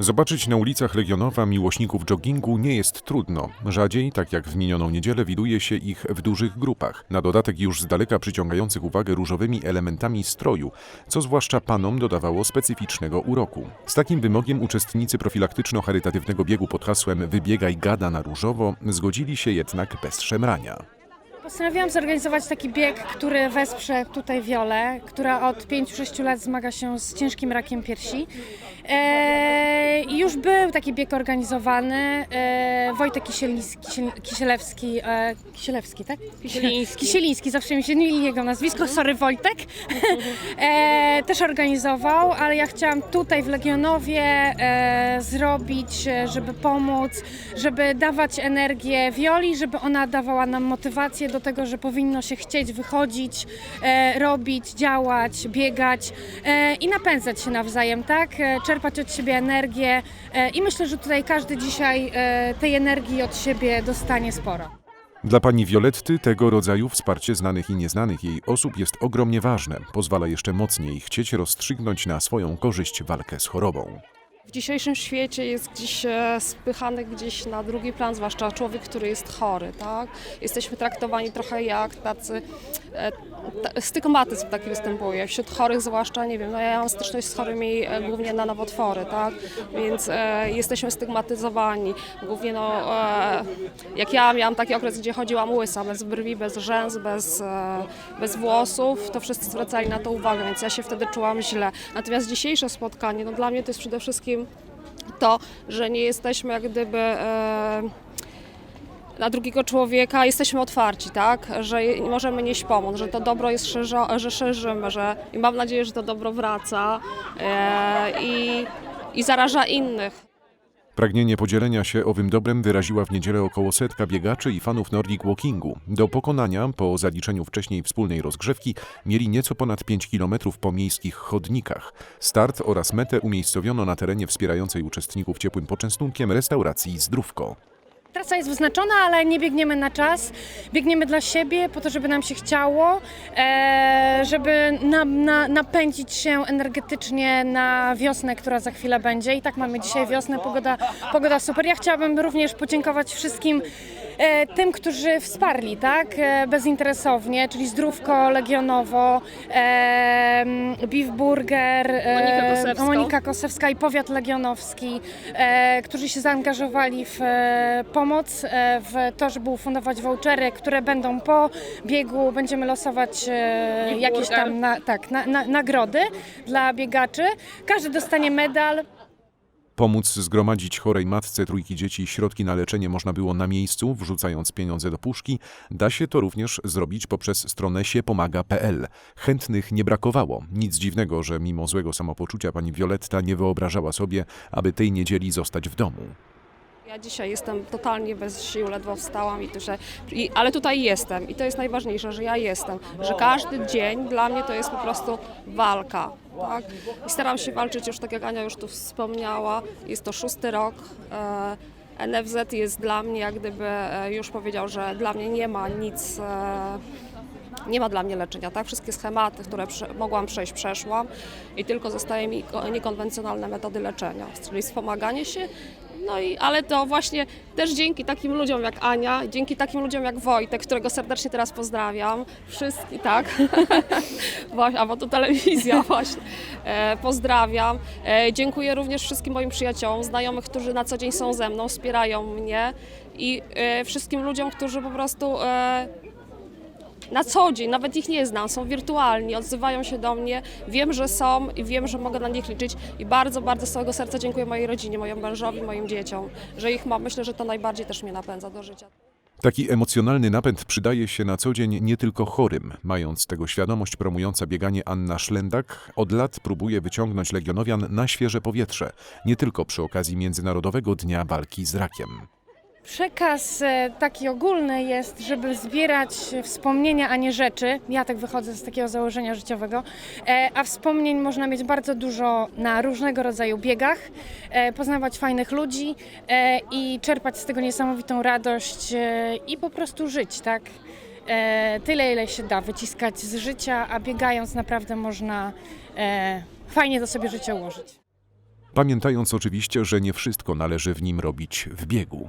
Zobaczyć na ulicach Legionowa miłośników joggingu nie jest trudno. Rzadziej, tak jak w minioną niedzielę, widuje się ich w dużych grupach. Na dodatek już z daleka przyciągających uwagę różowymi elementami stroju, co zwłaszcza panom dodawało specyficznego uroku. Z takim wymogiem uczestnicy profilaktyczno-charytatywnego biegu pod hasłem Wybiegaj gada na różowo zgodzili się jednak bez szemrania. Postanowiłam zorganizować taki bieg, który wesprze tutaj Wiolę, która od 5-6 lat zmaga się z ciężkim rakiem piersi. Eee, już był taki bieg organizowany. Eee, Wojtek Kisieliński, Kisiel- Kisielewski, e, Kisielewski, tak? Kisieliński. Kisieliński, zawsze mi się myli jego nazwisko, sorry Wojtek. e, też organizował, ale ja chciałam tutaj w Legionowie e, zrobić, e, żeby pomóc, żeby dawać energię Wioli, żeby ona dawała nam motywację do tego, że powinno się chcieć wychodzić, e, robić, działać, biegać e, i napędzać się nawzajem, tak? E, czerpać od siebie energię e, i myślę, że tutaj każdy dzisiaj e, tej energii od siebie dostanie sporo. Dla pani Violetty tego rodzaju wsparcie znanych i nieznanych jej osób jest ogromnie ważne. Pozwala jeszcze mocniej chcieć rozstrzygnąć na swoją korzyść walkę z chorobą. W dzisiejszym świecie jest gdzieś e, spychany gdzieś na drugi plan, zwłaszcza człowiek, który jest chory, tak? Jesteśmy traktowani trochę jak tacy, ta, stygmatyzm taki występuje, wśród chorych zwłaszcza, nie wiem, no ja mam styczność z chorymi e, głównie na nowotwory, tak? Więc e, jesteśmy stygmatyzowani, głównie no, e, jak ja miałam taki okres, gdzie chodziłam łysa, bez brwi, bez rzęs, bez, e, bez włosów, to wszyscy zwracali na to uwagę, więc ja się wtedy czułam źle. Natomiast dzisiejsze spotkanie, no dla mnie to jest przede wszystkim to, że nie jesteśmy jak gdyby e, na drugiego człowieka, jesteśmy otwarci, tak? Że możemy nieść pomoc, że to dobro jest szerzo, że szerzymy, że i mam nadzieję, że to dobro wraca e, i, i zaraża innych. Pragnienie podzielenia się owym dobrem wyraziła w niedzielę około setka biegaczy i fanów Nordic Walkingu. Do pokonania, po zaliczeniu wcześniej wspólnej rozgrzewki, mieli nieco ponad 5 km po miejskich chodnikach. Start oraz metę umiejscowiono na terenie wspierającej uczestników ciepłym poczęstunkiem restauracji Zdrówko. Trasa jest wyznaczona, ale nie biegniemy na czas. Biegniemy dla siebie, po to, żeby nam się chciało, e, żeby na, na, napędzić się energetycznie na wiosnę, która za chwilę będzie. I tak mamy dzisiaj wiosnę, pogoda, pogoda super. Ja chciałabym również podziękować wszystkim tym, którzy wsparli, tak, e, bezinteresownie, czyli Zdrówko, Legionowo, e, Beef Burger, e, Monika Kosewska. Monika Kosewska i Powiat Legionowski, e, którzy się zaangażowali w e, pomoc, e, w to, żeby ufundować vouchery, które będą po biegu, będziemy losować e, jakieś tam na, tak, na, na, nagrody dla biegaczy. Każdy dostanie medal. Pomóc zgromadzić chorej matce trójki dzieci środki na leczenie można było na miejscu, wrzucając pieniądze do puszki. Da się to również zrobić poprzez stronę siepomaga.pl. Chętnych nie brakowało. Nic dziwnego, że mimo złego samopoczucia pani Violetta nie wyobrażała sobie, aby tej niedzieli zostać w domu. Ja dzisiaj jestem totalnie bez sił, ledwo wstałam, i że, i, ale tutaj jestem i to jest najważniejsze, że ja jestem, że każdy dzień dla mnie to jest po prostu walka. Tak? I staram się walczyć już tak jak Ania już tu wspomniała, jest to szósty rok. E, NFZ jest dla mnie, jak gdyby e, już powiedział, że dla mnie nie ma nic, e, nie ma dla mnie leczenia, tak? Wszystkie schematy, które mogłam przejść, przeszłam i tylko zostaje mi ko- niekonwencjonalne metody leczenia, czyli wspomaganie się. No i, ale to właśnie też dzięki takim ludziom jak Ania, dzięki takim ludziom jak Wojtek, którego serdecznie teraz pozdrawiam, wszystkich, tak, właśnie, a bo to telewizja właśnie, e, pozdrawiam. E, dziękuję również wszystkim moim przyjaciołom, znajomych, którzy na co dzień są ze mną, wspierają mnie i e, wszystkim ludziom, którzy po prostu e, na co dzień, nawet ich nie znam, są wirtualni, odzywają się do mnie, wiem, że są i wiem, że mogę na nich liczyć i bardzo, bardzo z całego serca dziękuję mojej rodzinie, mojemu mężowi, moim dzieciom, że ich mam. Myślę, że to najbardziej też mnie napędza do życia. Taki emocjonalny napęd przydaje się na co dzień nie tylko chorym. Mając tego świadomość, promująca bieganie Anna Szlendak od lat próbuje wyciągnąć legionowian na świeże powietrze, nie tylko przy okazji Międzynarodowego Dnia Walki z Rakiem. Przekaz e, taki ogólny jest, żeby zbierać wspomnienia, a nie rzeczy. Ja tak wychodzę z takiego założenia życiowego. E, A wspomnień można mieć bardzo dużo na różnego rodzaju biegach, e, poznawać fajnych ludzi i czerpać z tego niesamowitą radość i po prostu żyć, tak? Tyle, ile się da wyciskać z życia, a biegając naprawdę można fajnie to sobie życie ułożyć. Pamiętając oczywiście, że nie wszystko należy w nim robić w biegu.